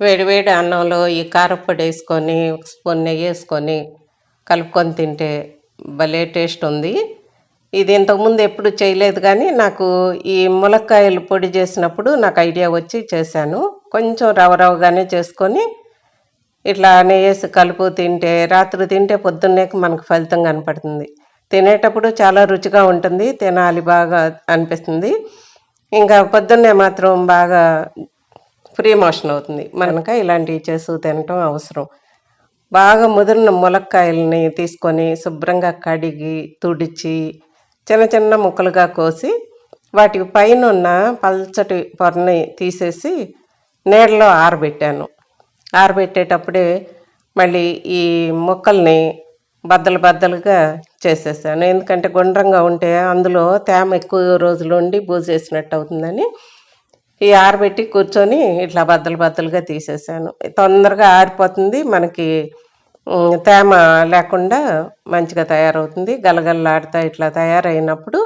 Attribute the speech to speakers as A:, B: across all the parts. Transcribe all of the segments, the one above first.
A: వేడివేడి అన్నంలో ఈ కారప్పొడి వేసుకొని ఒక స్పూన్ నెయ్యి వేసుకొని కలుపుకొని తింటే భలే టేస్ట్ ఉంది. ఇది ఇంతకుముందు ఎప్పుడు చేయలేదు కానీ నాకు ఈ ములక్కాయలు పొడి చేసినప్పుడు నాకు ఐడియా వచ్చి చేశాను. కొంచెం రవ రవగానే చేసుకొని ఇట్లా నెయ్యేసి కలుపు తింటే రాత్రి తింటే పొద్దున్నే మనకు ఫలితం కనపడుతుంది. తినేటప్పుడు చాలా రుచిగా ఉంటుంది తినాలి బాగా అనిపిస్తుంది. ఇంకా పొద్దున్నే మాత్రం బాగా ఫ్రీ మోషన్ అవుతుంది. మనక ఇలాంటివి చేసు తినటం అవసరం. బాగా ముదిరిన ములక్కాయలని తీసుకొని శుభ్రంగా కడిగి తుడిచి చిన్న చిన్న ముక్కలుగా కోసి వాటికి పైన ఉన్న పల్చటి పొరని తీసేసి నీళ్ళలో ఆరబెట్టాను. ఆరబెట్టేటప్పుడే మళ్ళీ ఈ ముక్కల్ని బద్దలు బద్దలుగా చేసేసాను. ఎందుకంటే గుండ్రంగా ఉంటే అందులో తేమ ఎక్కువ రోజులు ఉండి బూజేసినట్టు అవుతుందని ఈ ఆరబెట్టి కూర్చొని ఇట్లా బద్దలు బద్దలుగా తీసేసాను. తొందరగా ఆరిపోతుంది. మనకి తేమ లేకుండా మంచిగా తయారవుతుంది. గలగలలాడుతా ఇట్లా తయారైనప్పుడు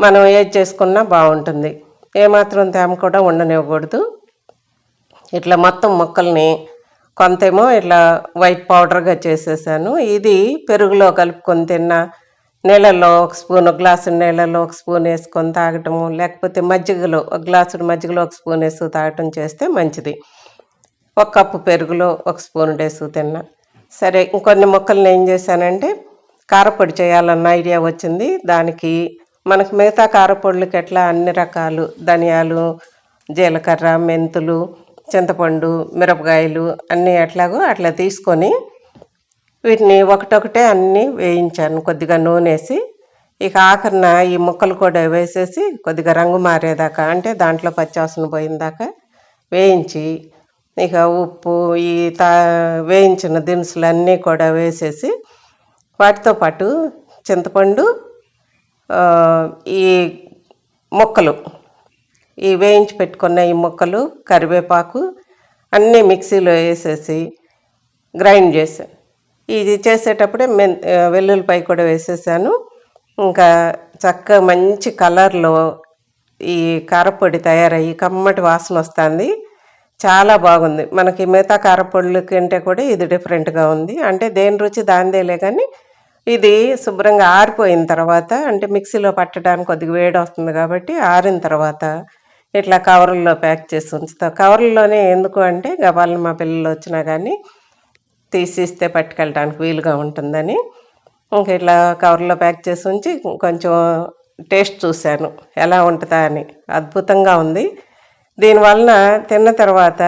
A: మనం ఏది చేసుకున్నా బాగుంటుంది. ఏమాత్రం తేమ కూడా ఉండనివ్వకూడదు. ఇట్లా మొత్తం ముక్కల్ని కొంతేమో ఇట్లా వైట్ పౌడర్గా చేసేసాను. ఇది పెరుగులో కలుపుకొని తిన్న నీళ్ళల్లో ఒక స్పూన్ ఒక గ్లాసు నీళ్ళల్లో ఒక స్పూన్ వేసుకొని తాగటము లేకపోతే మజ్జిగలో ఒక గ్లాసు మజ్జిగలో ఒక స్పూన్ వేసుకు తాగటం చేస్తే మంచిది. ఒక కప్పు పెరుగులో ఒక స్పూన్ వేసి తిన్నా. సరే ఇంకొన్ని ముక్కల్ని ఏం చేశానంటే కారపొడి చేయాలన్న ఐడియా వచ్చింది. దానికి మనకు మిగతా కారపొడులకి ఎట్లా అన్ని రకాలు ధనియాలు జీలకర్ర మెంతులు చింతపండు మిరపకాయలు అన్నీ ఎట్లాగో అట్లా తీసుకొని వీటిని ఒకటొకటే అన్నీ వేయించాను. కొద్దిగా నూనె వేసి ఇక ఆఖరిన ఈ ముక్కలు కూడా వేసేసి కొద్దిగా రంగు మారేదాకా అంటే దాంట్లో పచ్చివాసన పోయిందాకా వేయించి ఇక ఉప్పు ఈ తా వేయించిన దినుసులు అన్నీ కూడా వేసేసి వాటితో పాటు చింతపండు ఈ ముక్కలు ఈ వేయించి పెట్టుకున్న ఈ ముక్కలు కరివేపాకు అన్నీ మిక్సీలో వేసేసి గ్రైండ్ చేశాను. ఇది చేసేటప్పుడే మెన్ వెల్లుల్లిపాయ కూడా వేసేసాను. ఇంకా చక్కగా మంచి కలర్లో ఈ కారపొడి తయారయ్యి కమ్మటి వాసన వస్తుంది. చాలా బాగుంది. మనకి మిగతా కారపొడుల కంటే కూడా ఇది డిఫరెంట్గా ఉంది. అంటే దేని రుచి దానిదేలే కానీ ఇది శుభ్రంగా ఆరిపోయిన తర్వాత అంటే మిక్సీలో పట్టడానికి కొద్దిగా వేడి వస్తుంది కాబట్టి ఆరిన తర్వాత ఇట్లా కవర్లో ప్యాక్ చేసి ఉంచుతాం. కవర్లోనే ఎందుకు అంటే గబాలను మా పిల్లలు వచ్చినా కానీ తీసిస్తే పట్టుకెళ్ళడానికి వీలుగా ఉంటుందని ఇంక ఇట్లా కవర్లో ప్యాక్ చేసి ఉంచి కొంచెం టేస్ట్ చూశాను. ఎలా ఉంటుందా అని. అద్భుతంగా ఉంది. దీనివలన తిన్న తర్వాత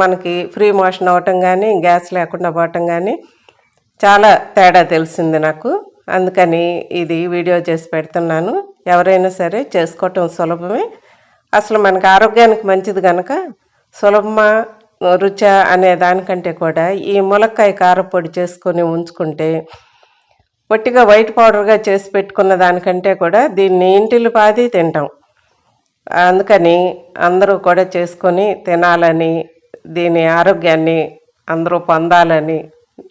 A: మనకి ఫ్రీ మోషన్ అవ్వటం కానీ గ్యాస్ లేకుండా పోవటం కానీ చాలా తేడా తెలిసింది నాకు. అందుకని ఇది వీడియో చేసి పెడుతున్నాను. ఎవరైనా సరే చేసుకోవటం సులభమే. అసలు మనకి ఆరోగ్యానికి మంచిది కనుక సులభమా రుచ అనే దానికంటే కూడా ఈ ములక్కాయ కారపొడి చేసుకొని ఉంచుకుంటే పొట్టిగా వైట్ పౌడర్గా చేసి పెట్టుకున్న దానికంటే కూడా దీన్ని ఇంటిలో పాది తింటాం. అందుకని అందరూ కూడా చేసుకొని తినాలని దీని ఆరోగ్యాన్ని అందరూ పొందాలని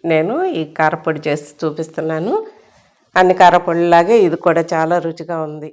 A: నేను ఈ కారపొడి చేసి చూపిస్తున్నాను. అన్ని కారపొడిలాగే ఇది కూడా చాలా రుచిగా ఉంది.